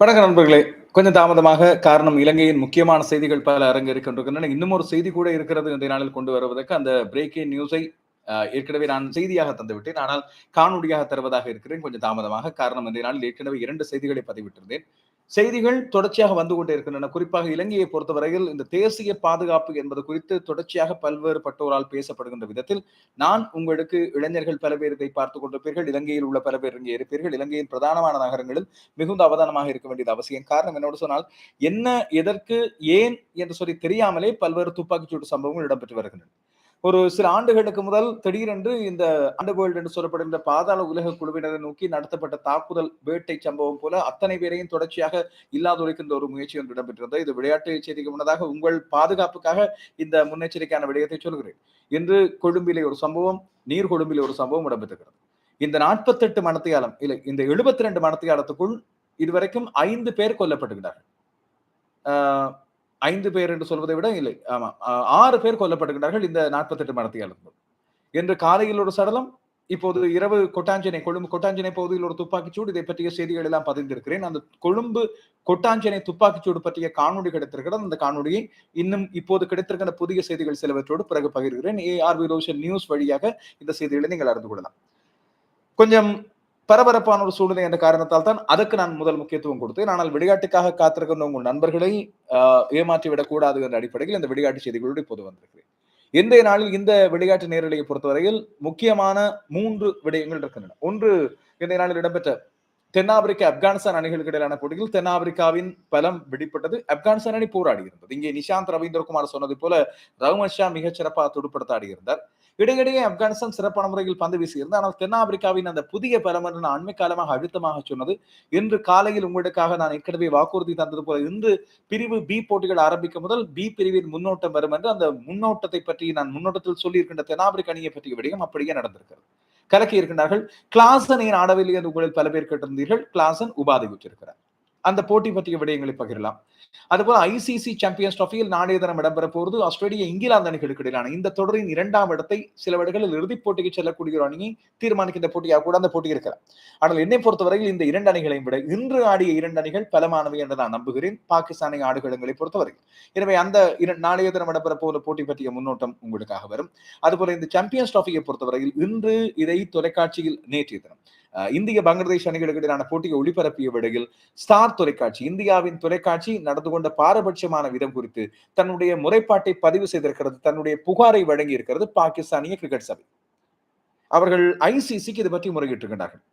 வணக்கம் நண்பர்களே. கொஞ்சம் தாமதமாக காரணம் இலங்கையின் முக்கியமான செய்திகள் பல அரங்கு இருக்கின்றன இன்னும் ஒரு செய்தி கூட இருக்கிறது இந்த நாளில் கொண்டு வருவதற்கு. அந்த பிரேக்கிங் நியூஸை ஏற்கனவே நான் செய்தியாக தந்துவிட்டேன். ஆனால் காணொலியாக தருவதாக இருக்கிறேன். கொஞ்சம் தாமதமாக காரணம் இந்த நாளில் ஏற்கனவே இரண்டு செய்திகளை பதிவிட்டிருந்தேன். செய்திகள் தொடர்ச்சியாக வந்து கொண்டே இருக்கின்றன குறிப்பாக இலங்கையை பொறுத்தவரையில் இந்த தேசிய பாதுகாப்பு என்பது குறித்து தொடர்ச்சியாக பல்வேறு பட்டோரால் பேசப்படுகின்ற விதத்தில் நான் உங்களுக்கு இளைஞர்கள் பல பேர் இதை பார்த்துக் கொண்டிருப்பீர்கள். இலங்கையில் உள்ள பல பேர் இங்கே இருப்பீர்கள். இலங்கையின் பிரதானமான நகரங்களில் மிகுந்த அவதானமாக இருக்க வேண்டியது அவசியம். காரணம் என்னோடு சொன்னால் என்ன எதற்கு ஏன் என்று சொல்லி தெரியாமலே பல்வேறு துப்பாக்கிச்சூடு சம்பவங்கள் இடம்பெற்று வருகின்றன. ஒரு சில ஆண்டுகளுக்கு முதல் திடீரென்று இந்த அண்டர்வேல்ட் என்று சொல்லப்படுகின்ற பாதாள உலக குழுவினரை நோக்கி நடத்தப்பட்ட தாக்குதல் வேட்டை சம்பவம் போல அத்தனை பேரையும் தொடர்ச்சியாக இல்லாதொழிக்கின்ற ஒரு முயற்சி ஒன்று இடம்பெற்றிருந்தது. இது விளையாட்டு செய்திக்கு முன்னதாக உங்கள் பாதுகாப்புக்காக இந்த முன்னெச்சரிக்கையான விடயத்தை சொல்கிறேன். இன்று கொழும்பிலே ஒரு சம்பவம் நீர் கொழும்பிலே ஒரு சம்பவம் இடம்பெற்றிருக்கிறது. இந்த நாற்பத்தெட்டு மனத்தையாளம் இல்லை இந்த எழுபத்தி ரெண்டு மனத்தையாளத்துக்குள் இதுவரைக்கும் ஐந்து பேர் கொல்லப்பட்டுகிறார்கள் ஆஹ் ஐந்து பேர் என்று சொல்வதை விட இல்லை. ஆமா. ஆறு பேர் கொல்லப்பட்டிருக்கிறார்கள் இந்த நாற்பத்தெட்டு மணத்தியாலத்துக்குள் என்று காலையில் ஒரு சடலம் இப்போது இரவு கொட்டாஞ்சனை கொழும்பு கொட்டாஞ்சனை பகுதியில் ஒரு துப்பாக்கிச்சூடு இதை பற்றிய செய்திகள் எல்லாம் பதிந்திருக்கிறேன். அந்த கொழும்பு கொட்டாஞ்சனை துப்பாக்கிச்சூடு பற்றிய காணொலி கிடைத்திருக்கிறது. அந்த காணொலியை இன்னும் இப்போது கிடைத்திருக்கிற புதிய செய்திகள் சிலவற்றோடு பிறகு பகிர்கிறேன். ஏஆர்வி ரோஷன் நியூஸ் வழியாக இந்த செய்திகளை நீங்கள் அறிந்து கொள்ளலாம். கொஞ்சம் பரபரப்பான ஒரு சூழ்நிலை என்ற காரணத்தால் தான் அதற்கு நான் முதல் முக்கியத்துவம் கொடுத்தேன். ஆனால் விளையாட்டுக்காக காத்திருக்கின்ற உங்கள் நண்பர்களை ஏமாற்றி விடக்கூடாது என்ற அடிப்படையில் இந்த விளையாட்டு செய்திகளோடு இப்போது வந்திருக்கிறேன். இன்றைய நாளில் இந்த விளையாட்டு நேரலையை பொறுத்தவரையில் முக்கியமான மூன்று விடயங்கள் இருக்கின்றன. ஒன்று இன்றைய நாளில் இடம்பெற்ற தென்னாப்பிரிக்கா ஆப்கானிஸ்தான் அணிகளுக்கு இடையிலான போட்டியில் தென்னாப்பிரிக்காவின் பலம் வெளிப்பட்டது ஆப்கானிஸ்தான் அணி போராடி இருந்தது. இங்கே நிஷாந்த் ரவீந்திரகுமார் சொன்னது போல ரவுமன் ஷா மிகச் சிறப்பாக துடுப்படுத்த ஆடியிருந்தார் இடையிடையே ஆப்கானிஸ்தான் சிறப்பான முறையில் பந்து வீசியிருந்தது ஆனால் தென்னாப்பிரிக்காவின் அந்த புதிய பலம் நான் அண்மை காலமாக அழுத்தமாக சொன்னது இன்று காலையில் உங்களுக்காக நான் ஏற்கனவே வாக்குறுதி தந்தது போல இன்று பிரிவு பி போட்டிகள் ஆரம்பிக்கும் முதல் பி பிரிவின் முன்னோட்டம் வரும் என்று அந்த முன்னோட்டத்தை பற்றி நான் முன்னோட்டத்தில் சொல்லியிருக்கின்ற தென்னாப்பிரிக்க அணியை பற்றிய விடயம் அப்படியே நடந்திருக்கிறது. கலக்கி இருக்கின்றார்கள். கிளாசன் ஏன் ஆடவில்லை என்று உங்களில் பல பேர் கேட்டிருந்தீர்கள். கிளாசன் உபாதை பெற்றிருக்கிறார் அந்த போட்டி பற்றிய விடயங்களை பகிரலாம். அதுபோல ஐசிசி சாம்பியன்ஸ் டிராஃபியில் நாளைய தினம் இடம்பெற போறது ஆஸ்திரேலியா இங்கிலாந்து அணிகளுக்கு இடையிலான இந்த தொடரின் இரண்டாம் இடத்தை சில இடங்களில் இறுதிப் போட்டிக்கு செல்லக்கூடிய ஒரு அணியை தீர்மானிக்கின்ற போட்டியாக கூட அந்த போட்டி இருக்கிறார் ஆனால் என்னை பொறுத்தவரையில் இந்த இரண்டு அணிகளையும் விட இன்று ஆடிய இரண்டு அணிகள் பலமானவை என்று நான் நம்புகிறேன். பாகிஸ்தானை ஆடுகளங்களை பொறுத்தவரையில் எனவே அந்த நாளைய தினம் இடம்பெற போகிற போட்டி பற்றிய முன்னோட்டம் உங்களுக்காக வரும். அதுபோல இந்த சாம்பியன்ஸ் டிராஃபியை பொறுத்தவரையில் இன்று இதை தொலைக்காட்சியில் நேற்றைய தினம் இந்திய பங்களாதேஷ் அணிகளுக்கு இடையிலான போட்டியை ஒளிபரப்பிய விடையில் ஸ்டார் தொலைக்காட்சி இந்தியாவின் தொலைக்காட்சி நடந்து கொண்ட பாரபட்சமான விதம் குறித்து தன்னுடைய முறைப்பாட்டை பதிவு செய்திருக்கிறது தன்னுடைய புகாரை வழங்கி இருக்கிறது பாகிஸ்தானிய கிரிக்கெட் சபை. அவர்கள் ஐசிசிக்கு இது பற்றி முறையிட்டிருக்கின்றார்கள்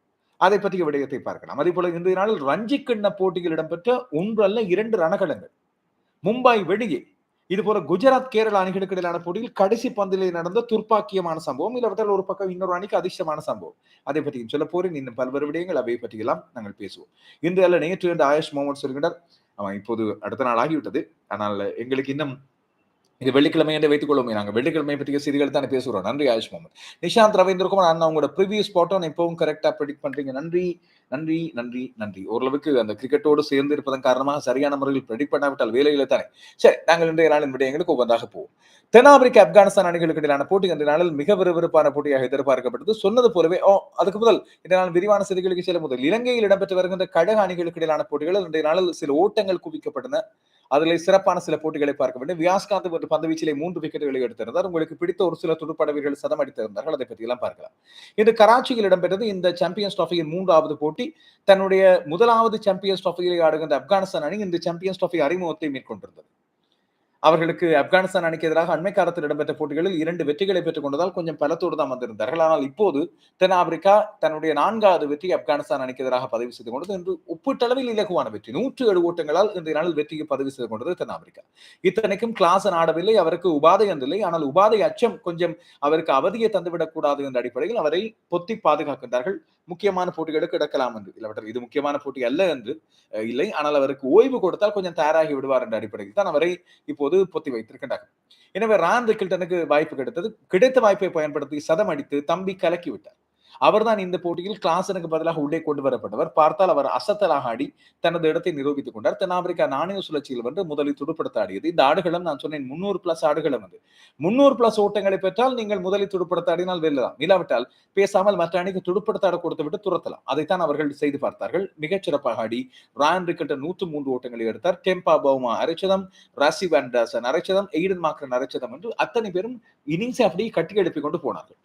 அதை பற்றிய விடயத்தை பார்க்கலாம். அதே போல இன்றைய நாளில் ரஞ்சிக் கிண்ண போட்டியில் இடம்பெற்ற ஒன்று அல்ல இரண்டு ரணகலங்கள் மும்பை வெளியே இது போல குஜராத் கேரளா அணிகளுக்கு இடையிலான போட்டியில் கடைசி பந்திலே நடந்த துர்ப்பாக்கியமான சம்பவம் இல்லாவிட்டால் ஒரு பக்கம் இன்னொரு அணிக்கு அதிர்ஷ்டமான சம்பவம். அதை பற்றி சொல்ல போறேன். இன்னும் பல்வேறு விடயங்கள் அவை பற்றியெல்லாம் நாங்கள் பேசுவோம். இன்று அல்ல நேற்று என்று ஆயுஷ் மோமன் சொல்கிறார் அவன் இப்போது அடுத்த நாள் ஆகிவிட்டது. ஆனால் எங்களுக்கு இன்னும் இது வெள்ளிக்கிழமை என்று வைத்துக் கொள்ளுமே நாங்கள் வெள்ளிக்கிழமை பற்றிய செய்திகள் தானே பேசுகிறோம். நன்றி ஆயுஷ் முகமது நிஷாந்த் ரவீந்திரகுமார் அண்ணா உங்களோட ப்ரிவியஸ் ஸ்பாட்டும் இப்பவும் கரெக்டாக ப்ரெடிக்ட் பண்றீங்க. நன்றி நன்றி நன்றி நன்றி. ஓரளவுக்கு அந்த கிரிக்கெட்டோடு சேர்ந்து இருப்பதன் காரணமாக சரியான முறையில் ப்ரெடிக்ட் பண்ணாவிட்டால் வேலையில் தானே. சரி நாங்கள் இன்றைய நாளின் விடயங்களுக்கு ஒவ்வொன்றாக போவோம். தென்னாப்பிரிக்கா ஆப்கானிஸ்தான் அணிகளுக்கு இடையிலான போட்டி இந்த நாளில் மிக விறுவிறுப்பான போட்டியாக எதிர்பார்க்கப்பட்டது. சொன்னது போலவே ஓ அதுக்கு முதல் இந்த நாள் விரிவான செய்திகளுக்கு செல்லும் முதல் இலங்கையில் இடம்பெற்று வருகின்ற கழக அணிகளுக்கு இடையிலான போட்டிகளில் இன்றைய நாளில் சில ஓட்டங்கள் குவிக்கப்பட்டன. அதில் சிறப்பான சில போட்டிகளை பார்க்க வேண்டும். வியாஸ்காந்த் ஒரு பந்து வீச்சிலே மூன்று விக்கெட்டுகளை எடுத்திருந்தார். உங்களுக்கு பிடித்த ஒரு சில துடுப்பாட வீரர்கள் சதம் அடித்திருந்தார்கள். அதை பற்றியெல்லாம் பார்க்கலாம். இன்று கராச்சியில் இடம்பெற்றது இந்த சாம்பியன்ஸ் டிராஃபியின் மூன்றாவது போட்டி. தன்னுடைய முதலாவது சாம்பியன்ஸ் டிராஃபியை ஆடுகின்ற ஆப்கானிஸ்தான் அணி இந்த சாம்பியன்ஸ் டிராஃபி அறிமுகத்தை மேற்கொண்டிருந்தது. அவர்களுக்கு ஆப்கானிஸ்தான் அணிக்கு எதிராக அண்மை காலத்தில் இடம்பெற்ற போட்டிகளில் இரண்டு வெற்றிகளை பெற்றுக் கொண்டதால் கொஞ்சம் பலத்தோடு தான் வந்திருந்தார்கள். ஆனால் இப்போது தென்னாப்பிரிக்கா தன்னுடைய நான்காவது வெற்றி ஆப்கானிஸ்தான் அணிக்கு எதிராக பதிவு செய்து கொண்டது. என்று ஒப்பீட்டளவில் இலகுவான வெற்றி. நூற்று ஏழு ஓட்டங்களால் இன்றைய நாளில் வெற்றியை பதிவு செய்து கொண்டது தென்னாப்பிரிக்கா இத்தனைக்கும் கிளாசன் ஆடவில்லை அவருக்கு உபாதை இல்லை ஆனால் உபாதை அச்சம் கொஞ்சம் அவருக்கு அவதியை தந்துவிடக் கூடாது என்ற அடிப்படையில் அவரை பொத்தி பாதுகாக்கின்றார்கள். முக்கியமான போட்டிகளுக்கு எடுக்கலாம் என்று. இல்லாவிட்டால் இது முக்கியமான போட்டி அல்ல என்று இல்லை. ஆனால் அவருக்கு ஓய்வு கொடுத்தால் கொஞ்சம் தயாராகி விடுவார் என்ற அடிப்படையில் தான் அவரை இப்போது பொத்தி வைத்திருக்கின்றார்கள் எனவே ராந்து கில்டனுக்கு வாய்ப்பு கிடைத்தது. கிடைத்த வாய்ப்பை பயன்படுத்தி சதம் அடித்து தம்பி கலக்கி விட்டார். அவர்தான் இந்த போட்டியில் கிளாசனுக்கு பதிலாக உள்ளே கொண்டு வரப்பட்டவர். பார்த்தால் அவர் அசத்தலாக ஆடி தனது இடத்தை நிரூபித்துக் கொண்டார். தென்னாப்பிரிக்கா நாணய சுழற்சியில் வந்து முதலில் துடுப்படுத்த ஆடியது இந்த ஆடுகளம் நான் சொன்னேன் முன்னூறு பிளஸ் ஆடுகளம் அது. முன்னூறு பிளஸ் ஓட்டங்களை பெற்றால் நீங்கள் முதலில் துடுப்படுத்த ஆடினால் வெல்லலாம் இல்லாவிட்டால் பேசாமல் மற்ற அணிக்கு துடுப்படுத்த ஆட கொடுத்து விட்டு துரத்தலாம். அதைத்தான் அவர்கள் செய்து பார்த்தார்கள். மிகச் சிறப்பாக ஆடி ராயன் ரிக்கட்ட நூற்று மூன்று ஓட்டங்களை எடுத்தார். டெம்பா பவுமா அரைச்சதம் ராசி வேண்டாசன் அரைச்சதம் எய்டன் மாக்கரன் அரைச்சதம் என்று அத்தனை பேரும் இன்னிங்ஸை அப்படியே கட்டி எழுப்பிக் கொண்டு போனார்கள்.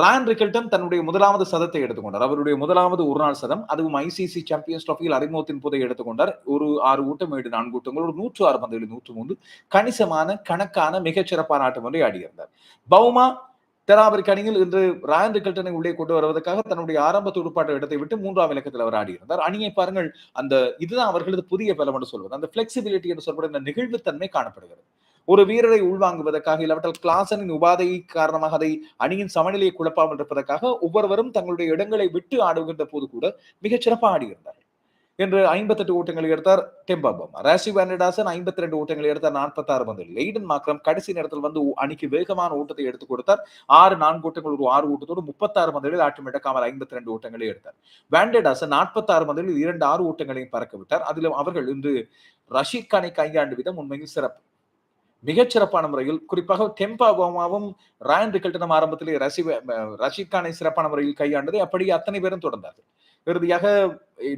ராயன் ரிக்கல்டன் தன்னுடைய முதலாவது சதத்தை எடுத்துக்கொண்டார். அவருடைய முதலாவது ஒரு நாள் சதம் அதுவும் ஐசிசி சாம்பியன்ஸ் டிராஃபியில் அறிமுகத்தின் போதை எடுத்துக்கொண்டார். ஒரு ஆறு ஊட்டம் ஏழு நான்கு ஊட்டங்கள் ஒரு நூற்று ஆறு பந்துகளில் நூற்று மூன்று கணிசமான கணக்கான மிகச்சிறப்பான ஆட்டம் ஒன்றை ஆடியிருந்தார். பவுமா தென்னாப்பிரிக்க அணியில் இன்று ராயன் ரிக்கல்டனை உள்ளே கொண்டு வருவதற்காக தன்னுடைய ஆரம்ப துடுப்பாட்ட இடத்தை விட்டு மூன்றாம் இலக்கத்தில் அவர் ஆடியிருந்தார். அணியை பாருங்கள் அந்த இதுதான் அவர்களது புதிய பலம் என்று சொல்வது. அந்த பிளெக்சிபிலிட்டி என்று சொல்லப்படுகிற நெகிழ்வுத்தன்மை காணப்படுகிறது. ஒரு வீரரை உள்வாங்குவதற்காக இல்லாவிட்டால் கிளாசனின் உபாதை காரணமாக அதை அணியின் சமநிலையை குழப்பாமல் இருப்பதற்காக ஒவ்வொருவரும் தங்களுடைய இடங்களை விட்டு ஆடுகின்ற போது கூட மிகச் சிறப்பாக ஆடியிருந்தார். என்று ஐம்பத்தெட்டு ஓட்டங்களை எடுத்தார் டெம்பாபம் ராசி வேண்டடாசன் ஐம்பத்தி ரெண்டு ஓட்டங்களை எடுத்தார் நாற்பத்தாறு பந்தில் லெய்டன் மாக்ரம் கடைசி நேரத்தில் வந்து அணிக்கு வேகமான ஓட்டத்தை எடுத்துக் கொடுத்தார். ஆறு நான்கு ஓட்டங்கள் ஒரு ஆறு ஓட்டத்தோடு முப்பத்தாறு பந்துகளில் ஆட்டம் எடுக்காமல் ஐம்பத்தி ரெண்டு ஓட்டங்களை எடுத்தார். வேண்டடாசன் நாற்பத்தாறு பந்துகளில் இரண்டு ஆறு ஓட்டங்களையும் பறக்க விட்டார். அதிலும் அவர்கள் இன்று ரஷீத் கானை கையாண்டு விதம் உண்மையில் சிறப்பு. மிகச்சிறப்பான முறையில் குறிப்பாக டெம்பா கோமாவும் ராயன் ரிக்கல்டனும் ஆரம்பத்திலே ரசி ரஷீத் கானை சிறப்பான முறையில் கையாண்டதை அப்படியே அத்தனை பேரும் தொடர்ந்தார்கள். இறுதியாக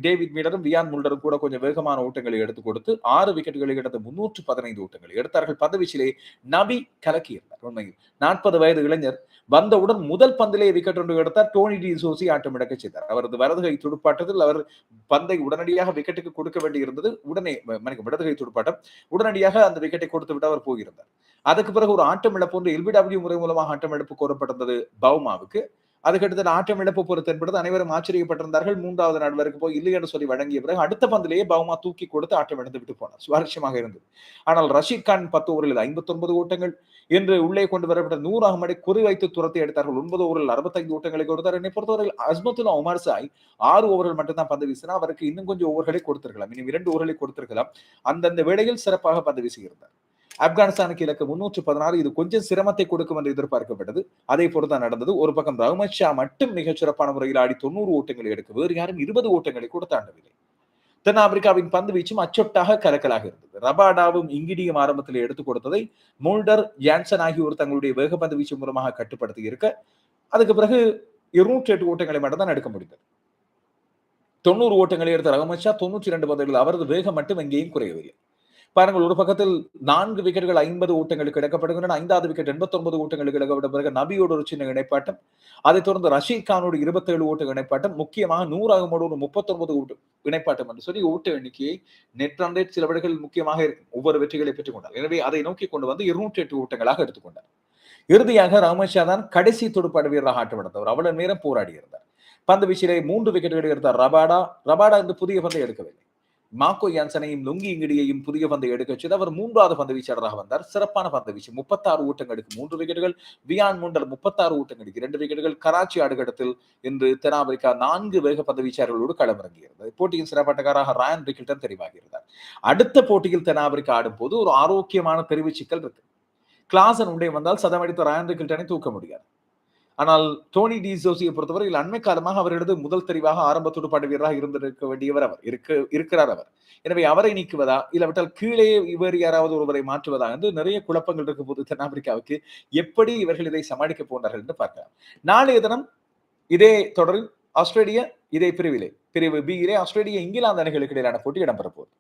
டேவிட் மீடரும் வியான் முல்டரும் கூட கொஞ்சம் வேகமான ஓட்டங்களை எடுத்துக் கொடுத்து ஆறு விக்கெட்டுகளை எடுத்த முன்னூற்று பதினைந்து ஓட்டங்களை எடுத்தார்கள். பந்துவீச்சிலே நபி கலக்கியிருந்தார். உண்மையில் நாற்பது வயது இளைஞர் வந்தவுடன் முதல் பந்திலே விக்கெட் ஒன்று எடுத்தார். டோனி டி சோசி ஆட்டம் செய்தார். அவரது வலதுகை துடுப்பாட்டத்தில் அவர் பந்தை உடனடியாக விக்கெட்டுக்கு கொடுக்க வேண்டியிருந்தது. உடனே மணிக்கு இடதுகை துடுப்பாட்டம் உடனடியாக அந்த விக்கெட்டை கொடுத்து விட்டு அவர் போயிருந்தார். அதுக்கு பிறகு ஒரு ஆட்டம் இழப்பு ஒன்று எல்பிடபிள்யூ முறை மூலமாக ஆட்டம் இழப்பு கோரப்பட்டிருந்தது பவுமாவுக்கு. அதுக்கடுத்து ஆட்டம் இழப்பு பொறுத்து என்பது அனைவரும் ஆச்சரியப்பட்டிருந்தார்கள். மூன்றாவது நடுவருக்கு போய் இல்லை என்று சொல்லி வழங்கிய பிறகு அடுத்த பந்திலேயே பவுமா தூக்கி கொடுத்து ஆட்டம் இழந்து விட்டு போனார். சுவாரஸ்யமாக இருந்தது. ஆனால் ரஷீத் கான் பத்து ஓவரில் ஐம்பத்தி ஒன்பது ஓட்டங்கள் என்று உள்ளே கொண்டு வரப்பட்ட நூறு அகமடை குறிவைத்து துரத்தி எடுத்தார்கள். ஒன்பது ஓவரில் அறுபத்தைந்து ஓட்டங்களை கொடுத்தார். என்னை பொறுத்தவரையில் அஸ்மத்துல்லா உமர் சாய் ஆறு ஓவர்கள் மட்டும்தான் பந்து வீசினா அவருக்கு இன்னும் கொஞ்சம் ஓவர்களை கொடுத்திருக்கலாம். இன்னும் இரண்டு ஓவர்களை கொடுத்திருக்கலாம். அந்தந்த வேளையில் சிறப்பாக பந்து வீசியிருந்தார். ஆப்கானிஸ்தானுக்கு இலக்கு முன்னூற்று பதினாறு. இது கொஞ்சம் சிரமத்தை கொடுக்கும் என்று எதிர்பார்க்கப்பட்டது. அதே போலதான் நடந்தது. ஒரு பக்கம் ரஹ்மத் ஷா மட்டும் மிகச் சிறப்பான முறையில் ஆடி தொண்ணூறு ஓட்டங்களை எடுக்க வேறு யாரும் இருபது ஓட்டங்களை கூட தாண்டவில்லை. தென்னாப்பிரிக்காவின் பந்து வீச்சும் அச்சொட்டாக கலக்கலாக இருந்தது. ரபாடாவும் இங்கிடியும் ஆரம்பத்தில் எடுத்துக் கொடுத்ததை மோல்டர் யான்சன் ஆகியோர் தங்களுடைய வேகப்பந்து வீச்சு மூலமாக கட்டுப்படுத்தி இருக்க அதுக்கு பிறகு இருநூற்றி எட்டு ஓட்டங்களை மட்டும்தான் எடுக்க முடிந்தது. தொண்ணூறு ஓட்டங்களை எடுத்த ரகுமத் ஷா தொண்ணூற்றி இரண்டு பந்துகள் அவரது வேகம் மட்டும் எங்கேயும் குறையவில்லை. பாருங்கள் ஒரு பக்கத்தில் நான்கு விக்கெட்டுகள் ஐம்பது ஓட்டங்களுக்கு இழக்கப்படுகின்றன. ஐந்தாவது விக்கெட் எண்பத்தி ஒன்பது ஓட்டங்களுக்கு இழக்கப்பட்ட பிறகு நபியோடு ஒரு சின்ன இணைப்பாட்டம். அதைத் தொடர்ந்து ரஷீத் கானோடு இருபத்தேழு ஓட்டு ஓட்ட இணைப்பாட்டம். முக்கியமாக நூறாகமோடு ஒரு முப்பத்தொன்பது ஓட்டு இணைப்பாட்டம் என்று சொல்லி ஓட்ட எண்ணிக்கையை நெட் ரன் ரேட் சில விடைகள் முக்கியமாக இருக்கும். ஒவ்வொரு வெற்றிகளை பெற்றுக் கொண்டார் எனவே அதை நோக்கி கொண்டு வந்து இருநூற்றி எட்டு ஓட்டங்களாக எடுத்துக்கொண்டார். இறுதியாக ராமேஷா தான் கடைசி துடுப்பாடு வீரராக ஆட்டம் எடுத்தவர் அவ்வளவு நேரம் போராடி இருந்தார். பந்து வீச்சிலே மூன்று விக்கெட்டுகள் எடுத்தார் ரபாடா. ரபாடா இந்த புதிய பந்தை எடுக்கவில்லை. மாக்கோ யான்சனையும் லுங்கி இங்கிடியையும் புதிய பந்தை எடுக்க செய்து அவர் மூன்றாவது பந்து வீச்சாளராக வந்தார். சிறப்பான பந்து வீச்சு. முப்பத்தாறு ஊட்டங்களுக்கு மூன்று விக்கெட்டுகள் வியான் மூண்டல் முப்பத்தாறு ஊட்டங்களுக்கு இரண்டு விக்கெட்டுகள் கராச்சி ஆடுகளத்தில் இன்று தென்னாப்பிரிக்கா நான்கு வேக பந்து வீச்சாளர்களோடு களமிறங்கியிருந்தது. போட்டியின் சிறப்பாட்டக்காராக ராயன் ரிக்கில்டன் தெரிவாகியிருந்தார். அடுத்த போட்டியில் தென்னாப்பிரிக்கா ஆடும் போது ஒரு ஆரோக்கியமான தெரிவு சிக்கல் இருக்கு. கிளாசன் உண்டே வந்தால் சதமடித்த ராயன் ரிக்கில்டனை தூக்க முடியாது. ஆனால் டோனி டி ஜோசியை பொறுத்தவரையில் அண்மை காலமாக அவர்களது முதல் தெரிவாக ஆரம்ப துடுப்பாட்டு வீரராக இருந்திருக்க வேண்டியவர் அவர். இருக்க இருக்கிறார் அவர். எனவே அவரை நீக்குவதா இல்லாவிட்டால் கீழே இவர் யாராவது ஒருவரை மாற்றுவதா என்று நிறைய குழப்பங்கள் இருக்கும் போது தென்னாப்பிரிக்காவுக்கு. எப்படி இவர்கள் இதை சமாளிக்க போனார்கள் என்று பார்க்கலாம். நாளைய தினம் இதே தொடரில் ஆஸ்திரேலியா இதே பிரிவிலே. பிரிவு பியிலே ஆஸ்திரேலியா இங்கிலாந்து அணிகளுக்கு இடையிலான போட்டி இடம்பெற போகுது.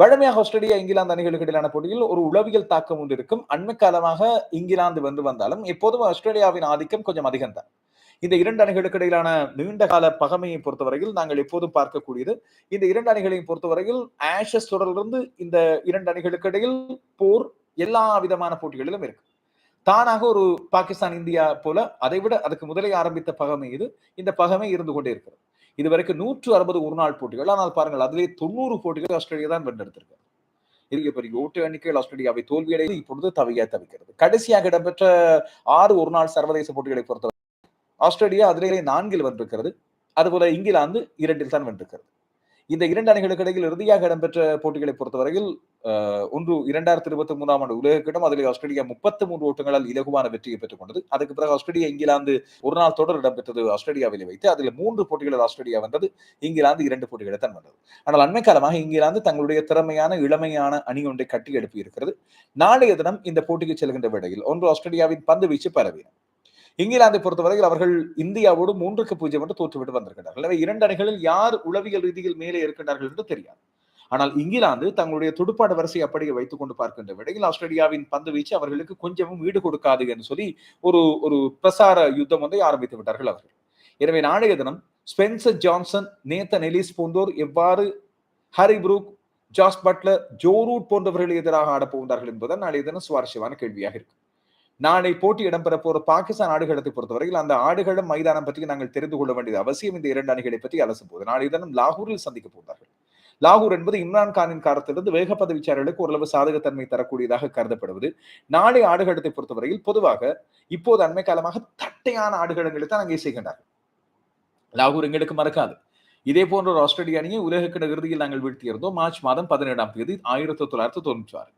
வழமையாக ஆஸ்திரேலியா இங்கிலாந்து அணிகளுக்கு இடையிலான போட்டியில் ஒரு உளவியல் தாக்கம் ஒன்று இருக்கும். அண்மை காலமாக இங்கிலாந்து வந்து வந்தாலும் எப்போதும் ஆஸ்திரேலியாவின் ஆதிக்கம் கொஞ்சம் அதிகம்தான். இந்த இரண்டு அணிகளுக்கு இடையிலான நீண்ட கால பகமையை பொறுத்தவரையில் நாங்கள் எப்போதும் பார்க்கக்கூடியது. இந்த இரண்டு அணிகளையும் பொறுத்தவரையில் ஆஷஸ் தொடரிலிருந்து இந்த இரண்டு அணிகளுக்கு இடையில் போர் எல்லா விதமான போட்டிகளிலும் இருக்கு. தானாக ஒரு பாகிஸ்தான் இந்தியா போல அதை விட அதுக்கு முதலே ஆரம்பித்த பகமை இது. இந்த பகமை இருந்து கொண்டே இருக்கிறது. இதுவரைக்கும் நூற்று அறுபது ஒரு நாள் போட்டிகள் ஆனால் பாருங்கள் அதிலே தொண்ணூறு போட்டிகள் ஆஸ்திரேலியா தான் வென்றெடுத்திருக்கு. இருக்க பெரிய ஓட்டு எண்ணிக்கையில் ஆஸ்திரேலியாவை தோல்வியடைந்து இப்பொழுது தவியா தவிக்கிறது. கடைசியாக இடம்பெற்ற ஆறு ஒரு நாள் சர்வதேச போட்டிகளை பொறுத்தவரை ஆஸ்திரேலியா அதிலே நான்கில் வென்றிருக்கிறது. அதுபோல இங்கிலாந்து இரண்டில் தான் வென்றிருக்கிறது. இந்த இரண்டு அணிகளுக்கு இடையில் இறுதியாக இடம்பெற்ற போட்டிகளை பொறுத்தவரையில் ஒன்று இரண்டாயிரத்தி இருபத்தி மூணாம் ஆண்டு உலக கிட்டம் அதில் ஆஸ்திரேலியா முப்பத்தி மூன்று ஓட்டங்களால் இலகுவான வெற்றியை பெற்றுக் கொண்டது அதுக்கு பிறகு ஆஸ்திரேலியா இங்கிலாந்து ஒரு நாள் தொடர் இடம்பெற்றது ஆஸ்திரேலியாவில் வைத்து அதில் மூன்று போட்டிகளில் ஆஸ்திரேலியா வந்தது இங்கிலாந்து இரண்டு போட்டிகளை தான் வந்தது ஆனால் அண்மை காலமாக இங்கிலாந்து தங்களுடைய திறமையான இளமையான அணி ஒன்றை கட்டி எழுப்பி இருக்கிறது நாளைய தினம் இந்த போட்டிக்கு செல்கின்ற வேளையில் ஒன்று ஆஸ்திரேலியாவின் பந்து வீச்சு பரவின இங்கிலாந்தை பொறுத்தவரையில் அவர்கள் இந்தியாவோடு மூன்றுக்கு பூஜ்ஜியம் என்று தோற்றுவிட்டு வந்திருக்கிறார்கள். எனவே இரண்டு அணிகளில் யார் உளவியல் ரீதியில் மேலே இருக்கின்றார்கள் என்று தெரியாது. ஆனால் இங்கிலாந்து தங்களுடைய துடுப்பாடு வரிசை அப்படியே வைத்துக் கொண்டு பார்க்கின்ற விடையில் ஆஸ்திரேலியாவின் பந்து வீச்சு அவர்களுக்கு கொஞ்சமும் ஈடு கொடுக்காது என்று சொல்லி ஒரு ஒரு பிரசார யுத்தம் ஒன்றை ஆரம்பித்து விட்டார்கள் அவர்கள். எனவே நாளைய தினம் ஸ்பென்சர் ஜான்சன் நேத்தன் எலிஸ் போன்றோர் எவ்வாறு Harry Brook Jos Buttler Joe Root போன்றவர்கள் எதிராக ஆடப்போகின்றார்கள் என்பதுதான் நாளைய தினம் சுவாரஸ்யமான கேள்வியாக இருக்கு. நாளை போட்டி இடம்பெற போற பாகிஸ்தான் ஆடுகளத்தை பொறுத்தவரையில் அந்த ஆடுகளம் மைதானம் பற்றி நாங்கள் தெரிந்து கொள்ள வேண்டியது அவசியம். இந்த இரண்டு அணிகளை பற்றி அலசும் போது நாளை தினம் லாகூரில் சந்திக்க போகிறார்கள். லாகூர் என்பது இம்ரான் கானின் காலத்திலிருந்து வேக பதவிச்சாரர்களுக்கு ஓரளவு சாதகத்தன்மை தரக்கூடியதாக கருதப்படுவது. நாளை ஆடுகளத்தை பொறுத்தவரையில் பொதுவாக இப்போது அண்மை காலமாக தட்டையான ஆடுகளங்களை தான் அங்கே செய்கின்றார்கள். லாகூர் எங்களுக்கு மறக்காது. இதே போன்ற ஒரு ஆஸ்திரேலிய அணியை உலகக்கிட இறுதியில் நாங்கள் வீழ்த்தியிருந்தோம். மார்ச் மாதம் பதினேழாம் தேதி ஆயிரத்தி தொள்ளாயிரத்தி தொண்ணூற்றி ஆறு.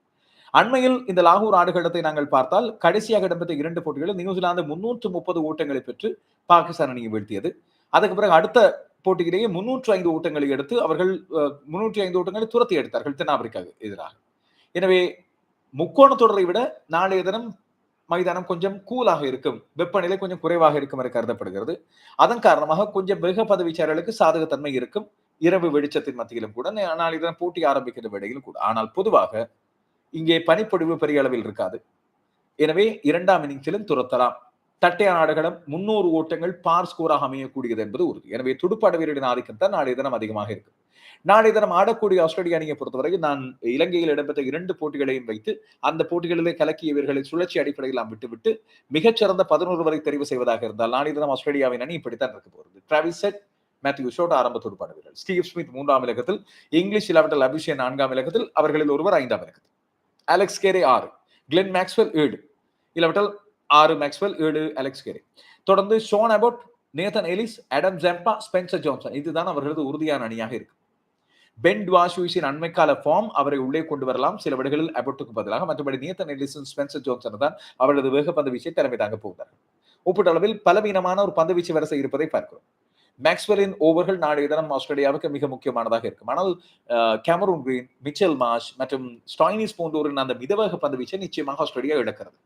அண்மையில் இந்த லாகூர் ஆடுகளத்தை நாங்கள் பார்த்தால் கடைசியாக இடம்பெற்ற இரண்டு போட்டிகளில் நியூசிலாந்து முன்னூற்று முப்பது ஓட்டங்களை பெற்று பாகிஸ்தான் அணியை வீழ்த்தியது. அதுக்கு பிறகு அடுத்த போட்டியிலேயே முன்னூற்று ஐந்து ஓட்டங்களை எடுத்து அவர்கள் முன்னூற்றி ஐந்து ஓட்டங்களை துரத்தி எடுத்தார்கள் தென்னாப்பிரிக்காவுக்கு எதிராக. எனவே முக்கோண தொடரை விட நாளைய தினம் மைதானம் கொஞ்சம் கூலாக இருக்கும் வெப்பநிலை கொஞ்சம் குறைவாக இருக்கும் என கருதப்படுகிறது. அதன் காரணமாக கொஞ்சம் மிக பதவிச்சாரர்களுக்கு சாதகத்தன்மை இருக்கும் இரவு வெளிச்சத்தின் மத்தியிலும் கூட நாளைய தினம் போட்டி ஆரம்பிக்கிற வேளையிலும் கூட. ஆனால் பொதுவாக இங்கே பனிப்பொழிவு பெரிய அளவில் இருக்காது. எனவே இரண்டாம் இன்னிங்ஸிலும் துரத்தலாம். தட்டையான ஆடுகளம் முன்னூறு ஓட்டங்கள் பார் ஸ்கோராக அமையக்கூடியது என்பது உறுதி. எனவே துடுப்பாட வீரரின் ஆதிக்கம் தான் நாளைய தினம் அதிகமாக இருக்கும் நாளைய தினம் ஆடக்கூடிய ஆஸ்திரேலிய அணியை பொறுத்தவரை நான் இலங்கையில் இடம்பெற்ற இரண்டு போட்டிகளையும் வைத்து அந்த போட்டிகளிலே கலக்கிய வீரர்களை சுழற்சி அடிப்படையில் நாம் விட்டுவிட்டு மிகச்சிறந்த பதினோரு வரை தெரிவு செய்வதாக இருந்தால் நாளைய தினம் ஆஸ்திரேலியாவின் அணி இப்படித்தான் இருக்க போகிறது. டிராவிஸ் செட் மேத்யூ ஷோட் ஆரம்ப துடுப்பாட வீரர். ஸ்டீவ் ஸ்மித் மூன்றாம் இலக்கத்தில் இங்கிலீஷ் இல்லாவிட்டால் அபிஷேக் நான்காம் இலக்கத்தில் அவர்களில் ஒருவர் ஐந்தாம் இலக்கத்தில். அலெக்ஸ் கேரே ஆறு. கிளென் மேக்ஸ்வெல் ஏழு. இல்லாவிட்டால் ஆறு மேக்ஸ்வெல் ஏழு அலெக்ஸ் கேரே தொடர்ந்து ஷோன் அபவுட் நேதன் எலிஸ் அடம் ஜெம்பா ஸ்பென்சர் ஜான்சன் இதுதான் அவர்களது உறுதியான அணியாக இருக்கு. பென் டுவாஷூஸின் அண்மைக்கால ஃபார்ம் அவரை உள்ளே கொண்டு வரலாம். சில விடைகளில் அபோட்டுக்கு பதிலாக மற்றபடி நியத்தன் எலிசன் ஸ்பென்சர் ஜோன்சன் தான் அவரது வேக பந்து வீச்சை தலைமை தாங்க போகிறார் ஒப்பீட்டளவில் பலவீனமான ஒரு பந்து வீச்சு வரிசை இருப்பதை பார்க்கிறோம். மேக்ஸ்வெலின் ஓவர்கள் நாளைய தினம் ஆஸ்திரேலியாவுக்கு மிக முக்கியமானதாக இருக்கும். ஆனால் கேமரூன் கிரீன் மிச்சல் மாஷ் மற்றும் ஸ்டாயினிஸ் போன்றோரின் அந்த மிதவக பந்து வீச்சை நிச்சயமாக ஆஸ்திரேலியா இழக்கிறது.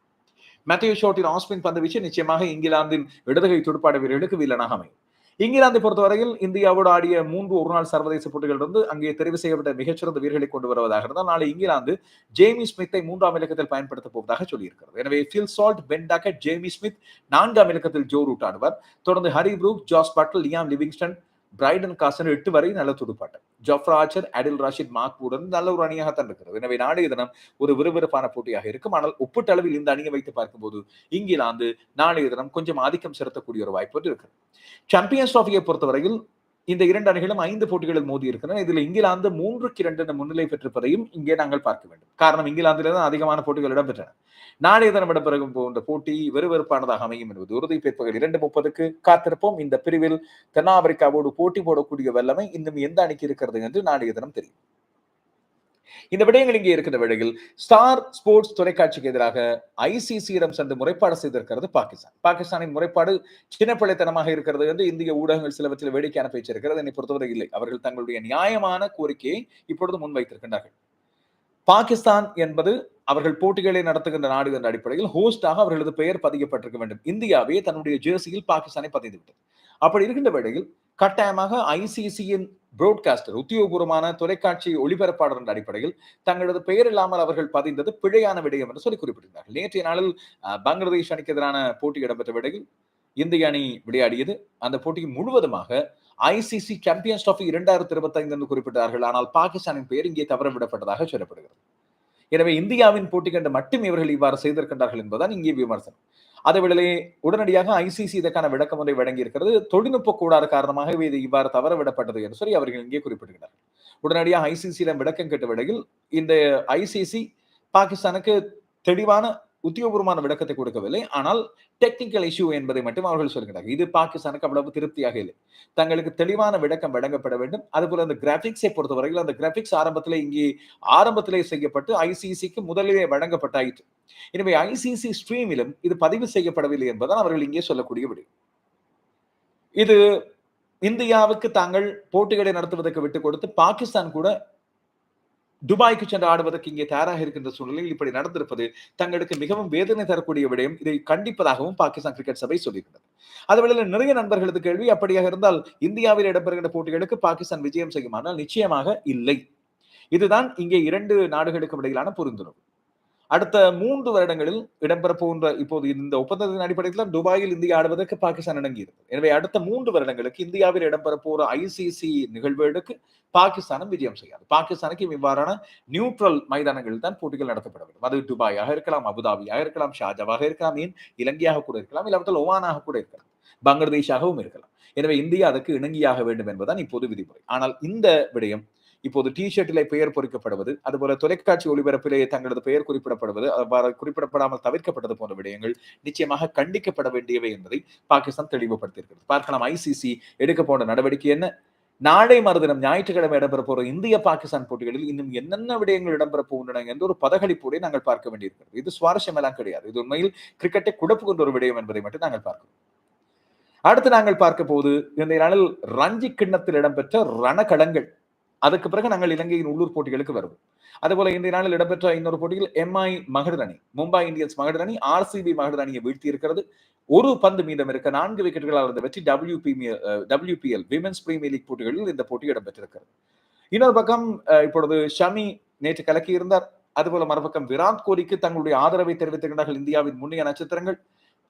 மேத்யூ ஷோட்டின் ஆஸ்பின் பந்து வீச்சு நிச்சயமாக இங்கிலாந்தின் இடதுகை துடுப்பாட வீரர்களுக்கு வீலனாக அமையும். இங்கிலாந்தை பொறுத்தவரையில் இந்தியாவோடு ஆடிய மூன்று ஒரு நாள் சர்வதேச போட்டிகள் இருந்து அங்கே தெரிவு செய்யப்பட்ட மிகச்சிறந்த வீரர்களை கொண்டு வருவதாக இருந்தால் நாளை இங்கிலாந்து ஜேமி ஸ்மித்தை மூன்றாம் இலக்கத்தில் பயன்படுத்த போவதாக சொல்லியிருக்கிறது. எனவே Phil Salt Ben Duckett Jamie Smith நான்காம் இலக்கத்தில் ஜோ ரூட் ஆடுவர். தொடர்ந்து Harry Brook Jos Buttler Liam Livingstone Brydon காசன் எட்டு வரை நல்ல துடுப்பாட்டம். ஜஃப்ரா ஆச்சர் அடில் ராஷித் மாக்பூடன் நல்ல ஒரு அணியாக தான் இருக்கிறது. எனவே நாளைய தினம் ஒரு விறுவிறுப்பான போட்டியாக இருக்கும். ஆனால் ஒப்பீட்டளவில் இந்த அணியை வைத்து பார்க்கும்போது இங்கிலாந்து நாளைய தினம் கொஞ்சம் ஆதிக்கம் செலுத்தக்கூடிய ஒரு வாய்ப்பு இருக்கு சாம்பியன்ஸ் டிராஃபியை பொறுத்தவரையில் இந்த இரண்டு அணிகளும் ஐந்து போட்டிகளில் மோதி இருக்கின்றன இதில் இங்கிலாந்து மூன்றுக்கு இரண்டு முன்னிலை பெற்றிருப்பதையும் இங்கே நாங்கள் பார்க்க வேண்டும். காரணம் இங்கிலாந்தில தான் அதிகமான போட்டிகள் இடம்பெற்றன. நாளைய தினம் இடம்பெறும் போன்ற போட்டி வெறுவெறுப்பானதாக அமையும் என்பது உறுதி. பிற்பகல் இரண்டு முப்பதுக்கு காத்திருப்போம். இந்த பிரிவில் தென்னாப்பிரிக்காவோடு போட்டி போடக்கூடிய வல்லமை இன்னும் எந்த அணிக்கு இருக்கிறது என்று நாளைய தினம் தெரியும். இந்த விடயங்கள் இங்கே இருக்கிற வேளையில் ஸ்டார் ஸ்போர்ட்ஸ் தொலைக்காட்சிக்கு எதிராக ஐசிசியிடம் சென்று முறைப்பாடு செய்திருக்கிறது பாகிஸ்தான். பாகிஸ்தானின் முறைப்பாடு சின்னப்பிள்ளைத்தனமாக இருக்கிறது என்று இந்திய ஊடகங்கள் சிலவற்றில் வேடிக்கையான பேச்சு இருக்கிறது என்னை பொறுத்தவரை இல்லை. அவர்கள் தங்களுடைய நியாயமான கோரிக்கையை இப்பொழுது முன்வைத்திருக்கின்றார்கள். பாகிஸ்தான் என்பது அவர்கள் போட்டிகளை நடத்துகின்ற நாடு என்ற அடிப்படையில் ஹோஸ்டாக அவர்களது பெயர் பதிக்கப்பட்டிருக்க வேண்டும். இந்தியாவே தன்னுடைய ஜெர்சியில் பாகிஸ்தானை பதிந்துவிட்டது அப்படி இருக்கின்ற வேளையில் கட்டாயமாக ஐசிசியின் புரோட்காஸ்டர் உத்தியோகபூர்வமான தொலைக்காட்சி ஒளிபரப்பாளர் என்ற அடிப்படையில் தங்களது பெயர் இல்லாமல் அவர்கள் பதிந்தது பிழையான விடயம் என்று சொல்லி குறிப்பிட்டிருந்தார்கள். நேற்றைய நாளில் பங்களாதேஷ் அணிக்கு எதிரான போட்டி இடம்பெற்ற விடையில் இந்திய அணி விளையாடியது. அந்த போட்டி முழுவதுமாக ஐசிசி சாம்பியன்ஸ் டிராஃபி இரண்டாயிரத்தி இருபத்தி ஐந்து என்று குறிப்பிட்டார்கள். ஆனால் பாகிஸ்தானின் பெயர் இங்கே தவறவிடப்பட்டதாக சொல்லப்படுகிறது. எனவே இந்தியாவின் போட்டி கண்டு மட்டும் இவர்கள் இவ்வாறு செய்திருக்கின்றார்கள் என்பதுதான் இங்கே விமர்சனம். அதே வேளையிலே உடனடியாக ஐசிசி இதற்கான விளக்கம் ஒன்றை வழங்கி இருக்கிறது தொழில்நுட்ப கூடாறு காரணமாகவே இது இவ்வாறு தவற விடப்பட்டது என்று சொல்லி அவர்கள் இங்கே குறிப்பிடுகிறார் உடனடியாக ஐசிசியிடம் விளக்கம் கேட்ட வேளையில் இந்த ஐசிசி பாகிஸ்தானுக்கு தெளிவான உத்தியோகபூர்வமான விளக்கத்தை கொடுக்கவில்லை. ஆனால் டெக்னிக்கல் இஷ்யூ என்பதை மட்டும் அவர்கள் சொல்கிறார்கள். இது பாகிஸ்தானுக்கு அவ்வளவு திருப்தியாக இல்லை. தங்களுக்கு தெளிவான விளக்கம் வழங்கப்பட வேண்டும். அதுபோல அந்த கிராபிக்ஸை பொறுத்தவரையில் அந்த கிராபிக்ஸ் ஆரம்பத்திலே இங்கே ஆரம்பத்திலே செய்யப்பட்டு ஐசிசிக்கு முதலிலே வழங்கப்பட்டாயிற்று எனவே ஐசிசி ஸ்ட்ரீமிலும் இது பதிவு செய்யப்படவில்லை என்பதால் அவர்கள் இங்கே சொல்லக்கூடிய விடு. இது இந்தியாவுக்கு தாங்கள் போட்டிகளை நடத்துவதற்கு விட்டு கொடுத்து பாகிஸ்தான் கூட துபாய்க்கு சென்று ஆடுவதற்கு இங்கே தயாராக இருக்கின்ற சூழ்நிலையில் இப்படி நடந்திருப்பது தங்களுக்கு மிகவும் வேதனை தரக்கூடிய விடயம். இதை கண்டிப்பதாகவும் பாகிஸ்தான் கிரிக்கெட் சபை சொல்லியிருந்தது அதுவேளையில் நிறைய நண்பர்களது கேள்வி அப்படியாக இருந்தால் இந்தியாவில் இடம்பெறுகின்ற போட்டிகளுக்கு பாகிஸ்தான் விஜயம் செய்யுமானால் நிச்சயமாக இல்லை. இதுதான் இங்கே இரண்டு நாடுகளுக்கும் இடையிலான புரிந்துணர்வு. அடுத்த மூன்று வருடங்களில் இடம்பெற போன்ற இப்போது இந்த ஒப்பந்தத்தின் அடிப்படையில் துபாயில் இந்தியா ஆடுவதற்கு பாகிஸ்தான் இணங்கியது எனவே அடுத்த மூன்று வருடங்களுக்கு இந்தியாவில் இடம்பெற போற ஐசிசி நிகழ்வுகளுக்கு பாகிஸ்தானும் விஜயம் செய்யாது. பாகிஸ்தானுக்கு இவ்வாறான நியூட்ரல் மைதானங்களில் தான் போட்டிகள் நடத்தப்பட வேண்டும். அது துபாயாக இருக்கலாம் அபுதாபியாக இருக்கலாம் ஷாஜாவாக இருக்கலாம் ஏன்? இலங்கையாக கூட இருக்கலாம் இல்லாவிட்டால் ஒமானாக கூட இருக்கலாம் பங்களாதேஷாகவும் இருக்கலாம். எனவே இந்தியா அதற்கு இணங்கியாக வேண்டும் என்பதுதான் இப்போது விதிமுறை. ஆனால் இந்த விடயம் இப்போது டி ஷர்ட்டிலே பெயர் பொறிக்கப்படுவது அதுபோல தொலைக்காட்சி ஒளிபரப்பிலே தங்களது பெயர் குறிப்பிடப்படுவது அவ்வாறு குறிப்பிடப்படாமல் தவிர்க்கப்பட்டது போன்ற விடயங்கள் நிச்சயமாக கண்டிக்கப்பட வேண்டியவை என்பதை பாகிஸ்தான் தெளிவுபடுத்தியிருக்கிறது. பார்க்கலாம் ஐசிசி எடுக்க போன்ற நடவடிக்கை என்ன? நாளை மறுதினம் ஞாயிற்றுக்கிழமை இடம்பெற போற இந்திய பாகிஸ்தான் போட்டிகளில் இன்னும் என்னென்ன விடயங்கள் இடம்பெற போகின்றன என்ற ஒரு பதகளிப்போடு நாங்கள் பார்க்க வேண்டியிருக்கிறது. இது சுவாரஸ்யம் எல்லாம் கிடையாது. இது உண்மையில் கிரிக்கெட்டை குடப்பு கொண்ட ஒரு விடயம் என்பதை மட்டும் நாங்கள் பார்க்கிறோம். அடுத்து நாங்கள் பார்க்க போது இந்த நாளில் ரஞ்சி கிண்ணத்தில் இடம்பெற்ற ரணகடங்கள் அதுக்கு பிறகு நாங்கள் இலங்கையின் உள்ளூர் போட்டிகளுக்கு வருவோம். அதுபோல இன்றைய நாளில் இடம்பெற்ற இன்னொரு போட்டியில் எம்ஐ மகளிர் அணி மும்பை இந்தியன்ஸ் மகளிர் அணி ஆர்சிபி மகளிர் அணியை வீழ்த்தி இருக்கிறது ஒரு பந்து மீதம் இருக்க நான்கு விக்கெட்டுகளால் இருந்த வெற்றி W P WPL women's premier league போட்டிகளில் இந்த போட்டி இடம்பெற்றிருக்கிறது. இன்னொரு பக்கம் இப்பொழுது ஷமி நேற்று கலக்கி இருந்தார் அதுபோல மறுபக்கம் விராட் கோலிக்கு தங்களுடைய ஆதரவை தெரிவித்திருக்கிறார்கள் இந்தியாவின் முன்னைய நட்சத்திரங்கள்.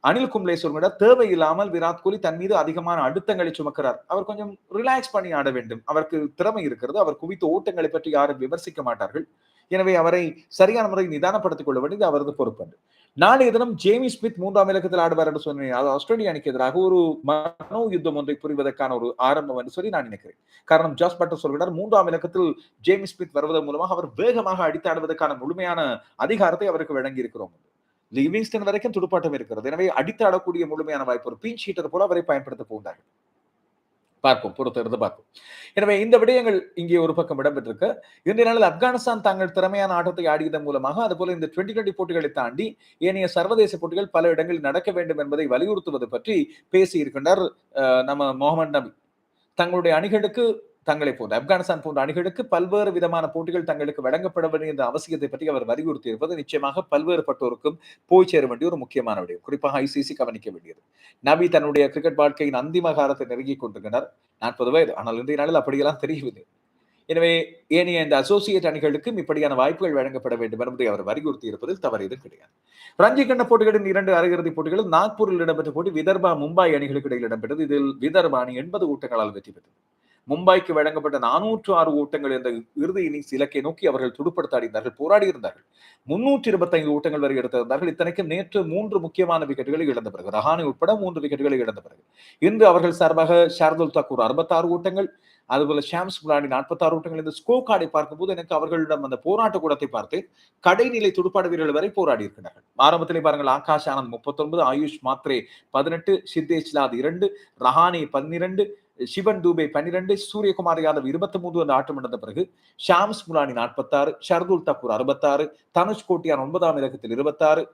அனில் கும்ளே சொல்கிற தேவையில்லாமல் விராட் கோலி தன் மீது அதிகமான அழுத்தங்களை சுமக்கிறார். அவர் கொஞ்சம் ரிலாக்ஸ் பண்ணி ஆட வேண்டும். அவருக்கு திறமை இருக்கிறது. அவர் குவித்த ஓட்டங்களை பற்றி யாரும் விமர்சிக்க மாட்டார்கள். எனவே அவரை சரியான முறையில் நிதானப்படுத்திக் கொள்ள வேண்டியது அவரது பொறுப்பன்று. நாளைய தினம் ஜேமி ஸ்மித் மூன்றாம் இலக்கத்தில் ஆடுவார் என்று சொன்னேன். அது ஆஸ்திரேலிய அணிக்கு எதிராக ஒரு மனோ யுத்தம் ஒன்றை புரிவதற்கான ஒரு ஆரம்பம் என்று சொல்லி நான் நினைக்கிறேன். காரணம் ஜாஸ் பட்டர் சொல்கிறார் மூன்றாம் இலக்கத்தில் ஜேமி ஸ்மித் வருவதன் மூலமாக அவர் வேகமாக அடித்தாடுவதற்கான முழுமையான அதிகாரத்தை அவருக்கு வழங்கி இருக்கிறோம் லிவிங்ஸ்டன் வரைக்கும் துடுப்பாட்டம் இருக்கிறது. எனவே அடித்து ஆடக்கூடிய முழுமையான வாய்ப்பு ஒரு பீன் ஷீட்டர் போல அவரை பயன்படுத்த போகிறார்கள் பார்ப்போம் பொறுத்திருந்து பார்ப்போம். எனவே இந்த விடயங்கள் இங்கே ஒரு பக்கம் இடம்பெற்றிருக்க. இன்றைய நாளில் ஆப்கானிஸ்தான் தாங்கள் திறமையான ஆட்டத்தை ஆடியதன் மூலமாக அதுபோல இந்த டுவெண்டி டுவெண்டி போட்டிகளை தாண்டி ஏனைய சர்வதேச போட்டிகள் பல இடங்களில் நடக்க வேண்டும் என்பதை வலியுறுத்துவது பற்றி பேசியிருக்கின்றார் நம்ம முகமது நபி. தங்களுடைய அணிகளுக்கு தங்களை போன்ற. ஆப்கானிஸ்தான் போன்ற அணிகளுக்கு பல்வேறு விதமான போட்டிகள் தங்களுக்கு வழங்கப்பட வேண்டிய அவசியத்தை பற்றி அவர் வலியுறுத்தி இருப்பது நிச்சயமாக பல்வேறுபட்டோருக்கும் போய் சேர வேண்டிய ஒரு முக்கியமான விடயம். குறிப்பாக ஐசிசி கவனிக்க வேண்டியது. நபி தன்னுடைய கிரிக்கெட் வாழ்க்கையின் அந்திம காலத்தை நெருங்கி கொண்டிருக்கிறார் நாற்பது வயது. ஆனால் இன்றைய நாளில் அப்படியெல்லாம் தெரியவில்லை. எனவே ஏனைய இந்த அசோசியேட் அணிகளுக்கும் இப்படியான வாய்ப்புகள் வழங்கப்பட வேண்டும் என்பதை அவர் வலியுறுத்தி இருப்பதில் தவறு எதுவும் கிடையாது. ரஞ்சி கண்ண போட்டிகளின் இரண்டு அரையிறுதிப் போட்டிகளில் நாக்பூரில் இடம்பெற்ற போட்டி விதர்பா மும்பை அணிகளுக்கு இடையில் இடம்பெற்றது. இதில் விதர்பா அணி எண்பது ஊட்டங்களால் வெற்றி பெற்றது. மும்பைக்கு வழங்கப்பட்ட நானூற்று ஆறு ஓட்டங்கள் என்ற இறுதி இன்னிங்ஸ் இலக்கை நோக்கி அவர்கள் துடுப்படுத்தாடினார்கள் போராடி இருந்தார்கள் முன்னூற்றி இருபத்தைந்து ஓட்டங்கள் வரை எடுத்திருந்தார்கள். இத்தனைக்கும் நேற்று மூன்று முக்கியமான விக்கெட்டுகளை இழந்த பிறகு ரஹானி உட்பட மூன்று விக்கெட்டுகளை இழந்த பிறகு. இன்று அவர்கள் சார்பாக ஷார்துல் தாக்கூர் அறுபத்தாறு ஓட்டங்கள் அதுபோல ஷாம்ஸ் முலானி நாற்பத்தாறு ஓட்டங்கள். இந்த ஸ்கோ கார்டை பார்க்கும்போது எனக்கு அவர்களிடம் அந்த போராட்ட கூடத்தை பார்த்து கடைநிலை துடுப்பாடு வீரர்கள் வரை போராடி இருக்கிறார்கள் ஆரம்பத்திலே பாருங்கள் ஆகாஷ் ஆனந்த் முப்பத்தொன்பது ஆயுஷ் மாத்ரே பதினெட்டு சித்தேஷ் லாத் இரண்டு ரஹானி பன்னிரண்டு சிவன் தூபே பன்னிரண்டு சூரியகுமார் யாதவ் இருபத்தி மூன்று அந்த ஆட்டம் நடந்த பிறகு ஷாம்ஸ் முலானி நாற்பத்தாறு ஷர்துல் தக்கூர் அறுபத்தாறு தனுஷ் கோட்டியான் ஒன்பதாம் இலக்கத்தில் இருபத்தாறு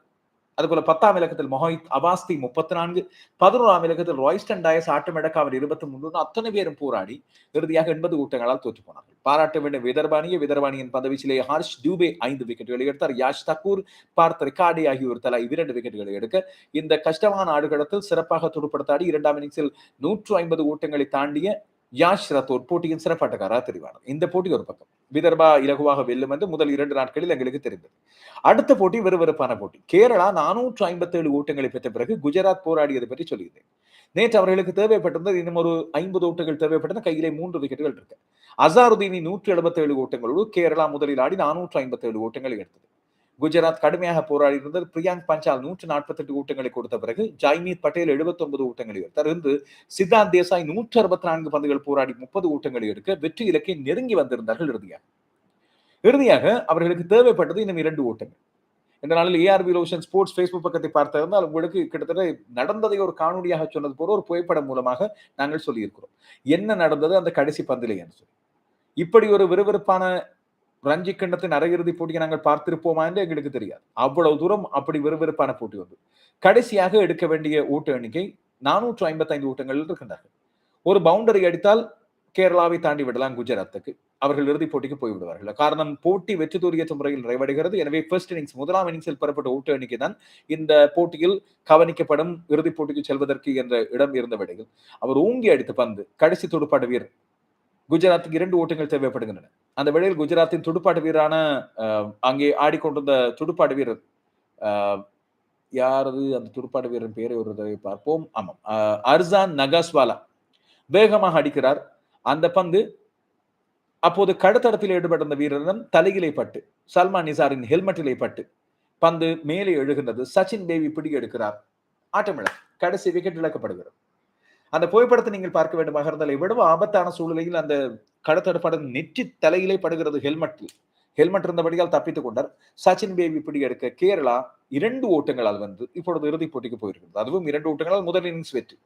அதுபோல பத்தாம் இலக்கத்தில் மொஹித் அபாஸ்தி முப்பத்தி நான்கு பதினோராம் இலக்கத்தில் ராய்ஸ்டன் டயஸ் ஆட்டமெடக்காவில் இருபத்தி மூன்று அத்தனை பேரும் போராடி இறுதியாக எண்பது கூட்டங்களால் தோற்று போனார்கள். பாராட்ட வேண்டும் விதர்பானிய விதர்பானியின் பதவிச்சிலே ஹர்ஷ் டூபே ஐந்து விக்கெட்டுகளை எடுத்தார். யாஷ் தக்கூர் பார்த் ரிகார்டி ஆகியோர் தலா இரண்டு விக்கெட்டுகளை எடுக்க இந்த கஷ்டமான ஆடுகளத்தில் சிறப்பாக துடுப்படுத்தாடி இரண்டாம் இன்னிங்ஸில் நூற்று ஐம்பது ஓட்டங்களை தாண்டிய யாஷ் ரத்தோர் போட்டியின் சிறப்பாட்டக்காரராக தெரிவானார் இந்த போட்டி ஒரு பக்கம். விதர்பா இலகுவாக வெல்லும் என்று முதல் இரண்டு நாட்களில் எங்களுக்கு தெரிந்தது. அடுத்த போட்டி விறுவிறுப்பான போட்டி. கேரளா நானூற்று ஐம்பத்தி ஏழு ஓட்டங்களை பெற்ற பிறகு குஜராத் போராடியது பற்றி சொல்லியிருந்தேன். நேற்று அவர்களுக்கு தேவைப்பட்டிருந்தது இன்னும் ஒரு ஐம்பது ஓட்டங்கள் தேவைப்பட்டது கையிலே மூன்று விக்கெட்டுகள் இருக்கு. அசாருதீனி நூற்றி எழுபத்தி ஏழு ஓட்டங்களோடு கேரளா முதலில் ஆடி நானூற்று ஐம்பத்தி ஏழு ஓட்டங்களை எடுத்தது. குஜராத் கடுமையாக போராடி இருந்தது பிரியாங்க் பஞ்சால் நூற்று நாற்பத்தி எட்டு ஊட்டங்களை கொடுத்த பிறகு ஜாய்மீத் பட்டேல் எழுபத்தி ஒன்பது ஊட்டங்களை தருந்து சித்தார்த் தேசாய் நூற்று அறுபத்தி நான்கு பந்துகள் போராடி முப்பது ஊட்டங்களை எடுக்க வெற்றி இலக்கை நெருங்கி வந்திருந்தார்கள் இறுதியாக. இறுதியாக அவர்களுக்கு தேவைப்பட்டது இன்னும் இரண்டு ஓட்டங்கள் இந்த நாளில் ஏஆர்பி லோஷன் ஸ்போர்ட்ஸ் ஃபேஸ்புக் பக்கத்தை பார்த்திருந்தால் உங்களுக்கு கிட்டத்தட்ட நடந்ததை ஒரு காணொலியாக சொன்னது போல ஒரு புகைப்படம் மூலமாக நாங்கள் சொல்லியிருக்கிறோம். என்ன நடந்தது அந்த கடைசி பந்திலே என்று சொல்லி. இப்படி ஒரு விறுவிறுப்பான ரஞ்சி கிண்ணத்தின் அரையிறுதி போட்டியை நாங்கள் பார்த்திருப்போமா என்று எங்களுக்கு தெரியாது. அவ்வளவு தூரம் அப்படி விறுவிறுப்பான போட்டி வந்து. கடைசியாக எடுக்க வேண்டிய ஊட்ட எண்ணிக்கை நானூற்று ஐம்பத்தி ஐந்து ஊட்டங்களில் இருக்கின்றார்கள். ஒரு பவுண்டரி அடித்தால் கேரளாவை தாண்டி விடலாம் குஜராத்துக்கு. அவர்கள் இறுதிப் போட்டிக்கு போய்விடுவார்கள் காரணம் போட்டி வெற்றி தோல்வியற்ற முறையில் நிறைவடைகிறது. எனவே ஃபர்ஸ்ட் இன்னிங்ஸ் முதலாம் இன்னிங்ஸில் பெறப்பட்ட ஊட்ட எண்ணிக்கை தான் இந்த போட்டியில் கவனிக்கப்படும் இறுதிப் போட்டிக்கு செல்வதற்கு என்ற இடம் இருந்த விடையில் அவர் ஊங்கி அடித்த பந்து கடைசி துடுப்பாட்ட வீரர் குஜராத்துக்கு இரண்டு ஓட்டங்கள் தேவைப்படுகின்றன. அந்த வேளையில் குஜராத்தின் துடுப்பாட்ட வீரரான அங்கே ஆடிக்கொண்டிருந்த துடுப்பாட்ட வீரர் யாரது? அந்த துடுப்பாட்ட வீரன் பேரை ஒரு தடவை பார்ப்போம். ஆமாம். அர்சான் நகாஸ்வாலா. வேகமாக அடிக்கிறார். அந்த பந்து அப்போது கடத்தடத்தில் ஈடுபட்டிருந்த வீரரிடம் தலையிலே பட்டு சல்மான் நிசாரின் ஹெல்மெட்டிலே பட்டு பந்து மேலே எழுகின்றது. சச்சின் தேவி பிடி எடுக்கிறார் ஆட்டமிழ கடைசி விக்கெட் இழக்கப்படுகிறது. அந்த புகைப்படத்தை நீங்கள் பார்க்க வேண்டுமாக இருந்தால் எவ்வளவு ஆபத்தான சூழ்நிலையில் அந்த கடத்தடப்படம் நெற்றி தலையிலே படுகிறது ஹெல்மெட்டில் ஹெல்மெட் இருந்தபடியால் தப்பித்துக் கொண்டார். சச்சின் பேபி பிடி எடுக்க கேரளா இரண்டு ஓட்டங்களால் வந்து இப்பொழுது இறுதிப் போட்டிக்கு போயிருக்கிறது. அதுவும் இரண்டு ஓட்டங்களால் முதல் இன்னிங்ஸ் வெற்றி.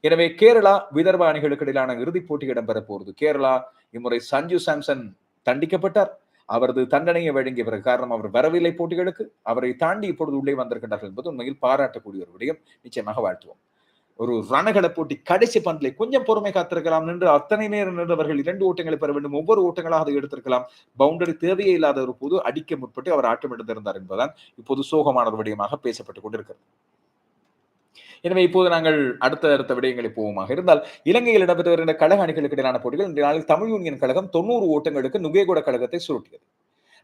எனவே கேரளா விதர்ப அணிகளுக்கு இடையிலான இறுதிப் போட்டி இடம்பெற போகிறது. கேரளா இம்முறை சஞ்சு சாம்சன் தண்டிக்கப்பட்டார். அவரது தண்டனையை வழங்கிய பிறகு காரணம் அவர் வரவில்லை போட்டிகளுக்கு. அவரை தாண்டி இப்பொழுது உள்ளே வந்திருக்கின்றார்கள் என்பது உண்மையில் பாராட்டக்கூடிய ஒரு விடயம். நிச்சயமாக வாழ்த்துவோம். ஒரு ரணகல போட்டி கடைசி பந்தில் கொஞ்சம் பொறுமை காத்திருக்கலாம் நின்று அத்தனை நேரம் நின்றவர்கள் இரண்டு ஓட்டங்களை பெற வேண்டும் ஒவ்வொரு ஓட்டங்களாக அதை எடுத்திருக்கலாம். பவுண்டரி தேவையே இல்லாத ஒரு போது அடிக்க முற்பட்டு அவர் ஆட்டம் எடுத்திருந்தார் என்பதுதான் இப்போது சோகமான ஒரு விடயமாக பேசப்பட்டுக் கொண்டிருக்கிறது. எனவே இப்போது நாங்கள் அடுத்த அடுத்த விடயங்களை போவோமாக இருந்தால் இலங்கையில் இடம்பெற்று வருகின்ற கழக அணிகளுக்கு இடையிலான போட்டிகள் இன்றைய நாளில் தமிழ் யூனியன் கழகம் தொண்ணூறு ஓட்டங்களுக்கு நுகேகொட கழகத்தை சுருட்டியது.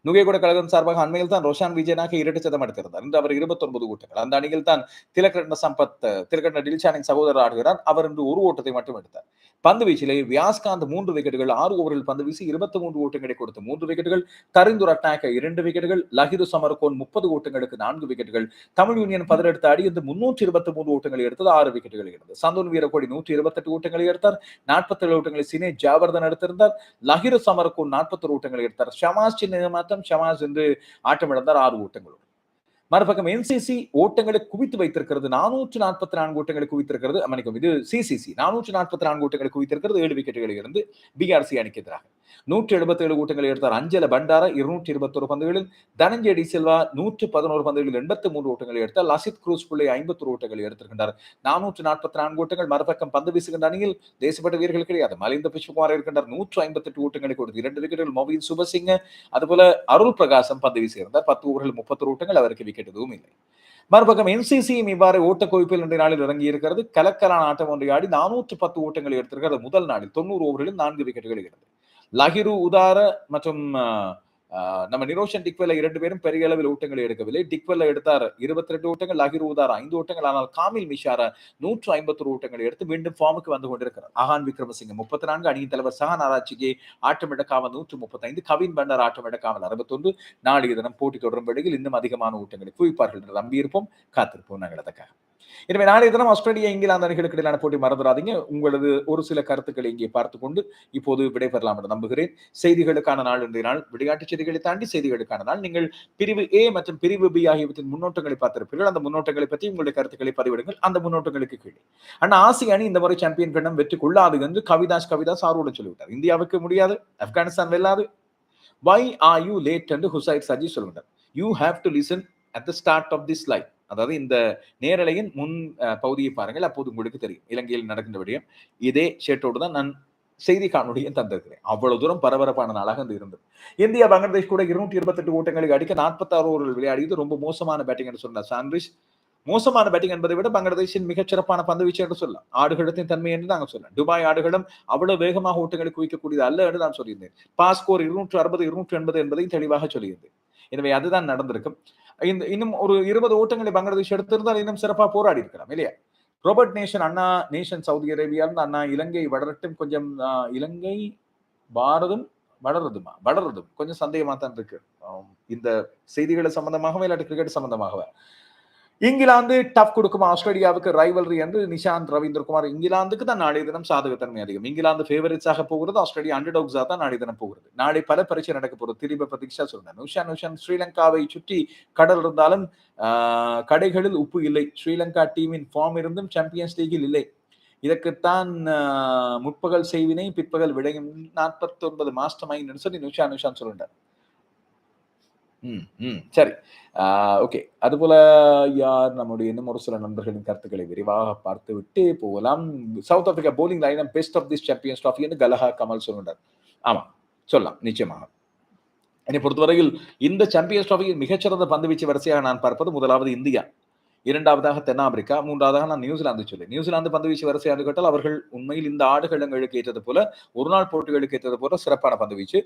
நுகையகுட கழகம் சார்பாக அண்மையில் தான் ரோஷான் விஜயனாக இரண்டு சதம் எடுத்திருந்தார். இன்று அவர் இருபத்தி ஒன்பது ஓட்டங்கள் அந்த அணியில் தான் திலக்கண்ண சம்பத் திலக்கண்ண டில்ஷானின் சகோதரர் ஆடுகிறார். அவர் இன்று ஒரு ஓட்டத்தை மட்டும் எடுத்தார். பந்து வீச்சிலே வியாஸ்காந்த் மூன்று விக்கெட்டுகள் ஆறு ஓவரில் பந்து வீசி இருபத்தி மூன்று ஓட்டங்களை கொடுத்து மூன்று விக்கெட்டுகள் தரிந்து அட்டாக்க இரண்டு விக்கெட்டுகள் லஹிரு சமர்கோன் முப்பது ஓட்டங்களுக்கு நான்கு விக்கெட்டுகள் தமிழ் யூனியன் பதினெடுத்த அடி இருந்து முன்னூற்றி இருபத்தி மூன்று ஓட்டங்களை எடுத்தது ஆறு விக்கெட்டுகள் இருந்தது சந்தோன் வீரக்கோடி நூற்றி இருபத்தி எட்டு ஓட்டங்களை எடுத்தார். நாற்பத்தி ஏழு ஓட்டங்களை சினே ஜாவர்தன் எடுத்திருந்தார். லஹிரு சமர்கோன் நாற்பத்தி ஓட்டங்களை எடுத்தார். ஷமாஸ் சின்ன மாத்தம் ஷமாஸ் என்று ஆட்டமிழந்தார் ஆறு ஓட்டங்களோடு மறுபக்கம் என்சிசி ஓட்டங்களை குவித்து வைத்திருக்கிறது. நானூற்று நாற்பத்தி நான்கு ஓட்டங்களை குவித்திருக்கிறது. மன்னிக்கும் இது சிசிசி நானூற்று நாற்பத்தி நான்கு ஓட்டங்களை குவித்திருக்கிறது. ஏழு விக்கெட்டுகளில் இருந்து பிஆர்சி அணிக்கு எதிராக. நூற்றி எழுபத்தி ஏழு ஓட்டங்களை எடுத்தார் அஞ்சல பண்டாரா இருநூற்றி இருபத்தொரு பந்துகளில் தனஞ்சய டி செல்வா நூற்று பதினோரு பந்துகளில் எண்பத்தி மூன்று ஓட்டங்களை எடுத்தார். லசித் குரூஸ் பிள்ளை ஐம்பத்தொரு ஓட்டங்களை எடுத்திருக்கின்றார். நானூற்று நாற்பத்தி நான்கு ஓட்டங்கள் மறுபக்கம் பந்து வீசுகின்ற அணியில் தேசப்பட்ட வீரர்கள் கிடையாது. மலிந்த புஷ்பகுமார் இருக்கின்றார். நூற்று ஐம்பத்தி எட்டு ஓட்டங்களை கொடுத்து இரண்டு விக்கெட்டுகள். மொபைல் சுபசிங்க அதுபோல அருள் பிரகாசம் பந்து வீசியிருந்தார். பத்து ஓவர்கள் முப்பத்தொரு ஓட்டங்கள் அவருக்கு விக்கெட் கேட்டதும் இல்லை. மறுபக்கம் என்சிசியும் இவ்வாறு ஓட்ட குவிப்பில் இன்றைய நாளில் இறங்கி இருக்கிறது கலக்கலான ஆட்டம் ஒன்றை ஆடி நானூற்று பத்து ஓட்டங்களை எடுத்திருக்கிறது. முதல் நாளில் தொண்ணூறு ஓவர்களில் நான்கு விக்கெட்டுகள் இருக்கிறது லஹிரு உதார மற்றும் நம்ம நிரோஷன் டிக்வெல்ல இரண்டு பேரும் பெரிய அளவில் ஓட்டங்களை எடுக்கவில்லை. டிக்வெல்ல எடுத்தார் இருபத்தி ரெண்டு ஓட்டங்கள் லகிர் ஊதார்? ஐந்து ஓட்டங்கள் ஆனால் காமில் மிஷார நூற்று ஐம்பத்தொரு ஓட்டங்களை எடுத்து மீண்டும் ஃபார்முக்கு வந்து கொண்டிருக்கிறார். அகான் விக்ரமசிங்க முப்பத்தி நான்கு அணியின் தலைவர் சஹான் ஆராய்ச்சிக்கு ஆட்டம் எடுக்காமல் நூற்று முப்பத்தி ஐந்து கவின் பண்ணர் ஆட்டம் எடுக்காமல் அறுபத்தொன்று. நாளைய தினம் போட்டி தொடரும் வேளையில் இன்னும் அதிகமான ஓட்டங்களை குவிப்பார்கள் என்று நம்பியிருப்போம். காத்திருப்போம். நாங்கள் அதற்காக. எனவே நாளைய தினம் ஆஸ்திரேலியா இங்கிலாந்து அணிகளுக்கு இடையிலான போட்டி மறந்துடாதீங்க. உங்களது ஒரு சில கருத்துக்களை இங்கே பார்த்து கொண்டு இப்போது விடைபெறலாம் என்று நம்புகிறேன். செய்திகளுக்கான நாள் இன்றைய நாள் விளையாட்டு செய்திகளை தாண்டி செய்திகளுக்கான நாள். நீங்கள் பிரிவு ஏ மற்றும் பிரிவு பி ஆகியவற்றின் முன்னோட்டங்களை பார்த்திருப்பீர்கள். அந்த முன்னோட்டங்களை பற்றி உங்களுடைய கருத்துக்களை பதிவிடுங்கள். அந்த முன்னோட்டங்களுக்கு கீழே. ஆனா ஆசிய அணி இந்த முறை சாம்பியன் கண்டம் வெற்றி கொள்ளாது என்று கவிதாஸ் கவிதாஸ் ஆர்வம் சொல்லிவிட்டார். இந்தியாவுக்கு முடியாது ஆப்கானிஸ்தான் வெல்லாது. வை ஆர் யூ லேட் என்று ஹுசைத் சஜி சொல்லுங்கள் you have to listen at the start of this life அதாவது இந்த நேரலையின் முன் பகுதியை பாருங்கள். அப்போது உங்களுக்கு தெரியும். இலங்கையில் நடக்கின்ற விடயம். இதே ஷேட்டோடு தான் நான் செய்தி காணொலியும் தந்திருக்கிறேன். அவ்வளவு தூரம் பரபரப்பான நாளாக அது இருந்தது. இந்தியா பங்களாதேஷ் கூட இருநூற்றி இருபத்தெட்டு ஓட்டங்களுக்கு அடிக்க நாற்பத்தாறு ஓவர்கள் விளையாடியது ரொம்ப மோசமான பேட்டிங் என்று சொன்னார். சான்ரிஷ் மோசமான பேட்டிங் என்பதை விட பங்களாதேஷின் மிகச்சிறப்பான பந்து வீச்சு என்று சொல்லலாம். ஆடுகளத்தின் தன்மை என்று நாங்கள் சொல்லலாம். துபாய் ஆடுகளும் அவ்வளவு வேகமாக ஓட்டங்களை குவிக்கக்கூடியது அல்ல என்று நான் சொல்லியிருந்தேன். பாஸ்கோர் இருநூற்று அறுபது இருநூற்று எண்பது என்பதையும் தெளிவாக சொல்லியிருந்தேன். எனவே அதுதான் நடந்திருக்கும். இந்த இன்னும் ஒரு இருபது ஓட்டங்களை பங்களாதேஷ் எடுத்திருந்தால் இன்னும் சிறப்பாக போராடி இருக்கலாம் இல்லையா? ரோபர்ட் நேஷன் அண்ணா நேஷன் சவுதி அரேபியா இருந்து அண்ணா இலங்கை வளரட்டும் கொஞ்சம் இலங்கை பாரதம் வளருதுமா? வளருதும். கொஞ்சம் சந்தேகமா தான் இருக்கு இந்த செய்திகளை சம்பந்தமாகவே இல்லாட்டி கிரிக்கெட் சம்பந்தமாகவே? இங்கிலாந்து டஃப் கொடுக்கும் ஆஸ்திரேலியாவுக்கு ரைவல்ரி என்று நிஷாந்த் ரவீந்திரகுமார் இங்கிலாந்துக்கு தான் நாளைய தினம் சாதகத்தன்மை அதிகம். இங்கிலாந்து ஃபேவரட்ஸாக போகிறது ஆஸ்திரேலியா அண்டர்டாக்ஸாக தான் நாளைய தினம் போகிறது. நாளை பல பரீட்சை நடக்க போகிறது திரும்ப பிரதீஷா சொன்னேன் நுஷா நுஷன் ஸ்ரீலங்காவை சுற்றி கடல் இருந்தாலும் கடைகளில் உப்பு இல்லை. ஸ்ரீலங்கா டீமின் ஃபார்ம் இருந்தும் சாம்பியன்ஸ் லீகில் இல்லை. இதற்குத்தான் முற்பகல் செய்வினை பிற்பகல் விடையும் நாற்பத்தி ஒன்பது மாஸ்டர் மைண்ட் சொல்லி நுஷா நுஷான் சொல்லிட்டார். ம் ம். சரி. ஓகே. அதுபோல யார் நம்முடைய இன்னும் ஒரு சில நண்பர்களின் கருத்துக்களை விரிவாக பார்த்து விட்டு போகலாம் south Africa bowling லைனம் best of this champions trophy என்று கலஹா கமல் சொல்லுகிறார். ஆமாம். சொல்லலாம். நிச்சயமாக. என்னை பொறுத்தவரையில் இந்த சாம்பியன்ஸ் ட்ராஃபியில் மிகச்சிறந்த பந்து வீச்சு வரிசையாக நான் பார்ப்பது முதலாவது இந்தியா. இரண்டாவதாக தென்னாப்பிரிக்கா மூன்றாவதாக நான் நியூசிலாந்து சொல்லி. நியூசிலாந்து பந்து வீச்சு ஆண்டு கேட்டால் அவர்கள் உண்மையில் இந்த ஆடுகளங்களுக்கு ஏற்றது போல ஒரு நாள் போட்டிகளுக்கு ஏற்றது போல சிறப்பான பந்து வீச்சு.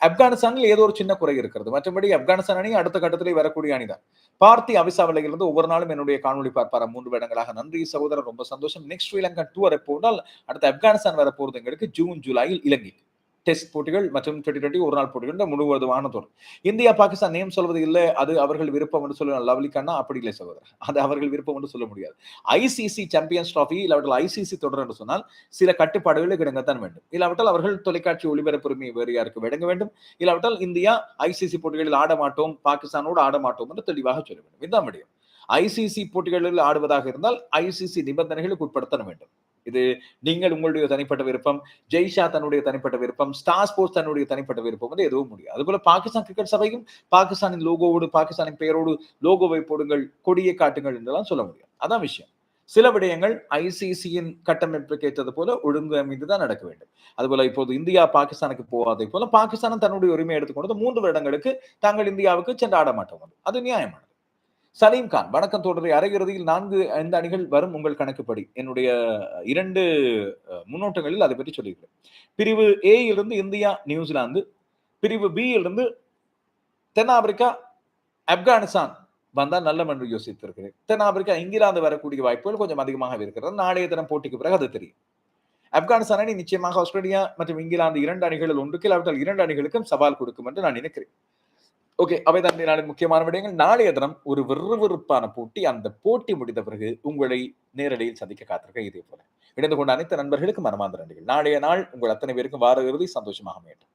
ஆப்கானிஸ்தானில் ஏதோ ஒரு சின்ன குறை இருக்கிறது. மற்றபடி ஆப்கானிஸ்தான் அணி அடுத்த கட்டத்திலே வரக்கூடிய அணிதான் பார்த்தி அவிசாவலையிலிருந்து ஒவ்வொரு நாளும் என்னுடைய காணொலி பார்ப்பார மூன்று இடங்களாக நன்றி சகோதரர் ரொம்ப சந்தோஷம். நெக்ஸ்ட் ஸ்ரீலங்கா டூர் போனால் அடுத்த ஆப்கானிஸ்தான் வர போறது எங்களுக்கு ஜூன் ஜூலையில் இலங்கைக்கு டெஸ்ட் போட்டிகள் மற்றும் டுவெண்ட்டி டுவெண்ட்டி ஒரு நாள் போட்டிகள் முழுவதுமான தொடர் இந்தியா பாகிஸ்தான் நேம் சொல்வது இல்லை. அது அவர்கள் விருப்பம் என்று சொல்ல லவ்லி கண்ணா அப்படி இல்லை சகோதரர். அது அவர்கள் விருப்பம் என்று சொல்ல முடியாது. ஐசிசி சாம்பியன்ஸ் டிராஃபி இல்லாவிட்டால் ஐசிசி தொடர் என்று சொன்னால் சில கட்டுப்பாடுகளை கிடங்கத்தான் வேண்டும். இல்லாவிட்டால் அவர்கள் தொலைக்காட்சி ஒளிபரப்புரிமை வேறு யாருக்கு வழங்க வேண்டும். இல்லாவிட்டால் இந்தியா ஐசிசி போட்டிகளில் ஆட மாட்டோம். பாகிஸ்தானோடு ஆட மாட்டோம் என்று தெளிவாக சொல்ல வேண்டும். இதுதான் முடியும் ஐசிசி போட்டிகளில் ஆடுவதாக இருந்தால் ஐசிசி நிபந்தனைகளுக்கு உட்படுத்த வேண்டும். இது நீங்கள் உங்களுடைய தனிப்பட்ட விருப்பம் ஜெய்ஷா தன்னுடைய தனிப்பட்ட விருப்பம் ஸ்டார் ஸ்போர்ட்ஸ் தன்னுடைய தனிப்பட்ட விருப்பம் வந்து எதுவும் முடியாது. அதுபோல பாகிஸ்தான் கிரிக்கெட் சபையும் பாகிஸ்தானின் லோகோவோடு பாகிஸ்தானின் பெயரோடு லோகோவை போடுங்கள் கொடியை காட்டுங்கள் என்றெல்லாம் சொல்ல முடியாது. அதான் விஷயம். சில விடயங்கள் ஐசிசியின் கட்டமைப்புக்கு ஏற்றது போல ஒழுங்கு அமைந்து தான் நடக்க வேண்டும். அதுபோல இப்போது இந்தியா பாகிஸ்தானுக்கு போகாதை போல பாகிஸ்தானும் தன்னுடைய உரிமை எடுத்துக்கொண்டது மூன்று வருடங்களுக்கு தாங்கள் இந்தியாவுக்கு சென்று ஆட மாட்டோம் அது நியாயமானது. சலீம் கான் வணக்கம் தொடரை அரையிறுதியில் நான்கு ஐந்து அணிகள் வரும் உங்கள் கணக்குப்படி. என்னுடைய இரண்டு முன்னோட்டங்களில் அதை பற்றி சொல்லியிருக்கிறேன். பிரிவு ஏயிலிருந்து இருந்து இந்தியா நியூசிலாந்து. பிரிவு பியிலிருந்து தென்னாப்பிரிக்கா ஆப்கானிஸ்தான். வந்தால் நல்லம் என்று யோசித்திருக்கிறேன். தென்னாப்பிரிக்கா இங்கிலாந்து வரக்கூடிய வாய்ப்புகள் கொஞ்சம் அதிகமாக இருக்கிறது. நாளைய தினம் போட்டிக்கு பிறகு அது தெரியும். ஆப்கானிஸ்தான் அணி நிச்சயமாக ஆஸ்திரேலியா மற்றும் இங்கிலாந்து இரண்டு அணிகளில் ஒன்றுக்கு இல்லாவிட்டால் இரண்டு அணிகளுக்கும் சவால் கொடுக்கும் என்று நான் நினைக்கிறேன். ஓகே அவை தான் நாளின் முக்கியமான விடயங்கள். நாளைய தினம் ஒரு விறுவிறுப்பான போட்டி அந்த போட்டி முடிந்த பிறகு உங்களை நேரடியில் சந்திக்க காத்திருக்க இதே போல. இணைந்து கொண்ட அனைத்து நண்பர்களுக்கும் மனமார்ந்த நன்றிகள். நாளைய நாள் உங்கள் அத்தனை பேருக்கும் வார இறுதி சந்தோஷமாக அமையட்டும்.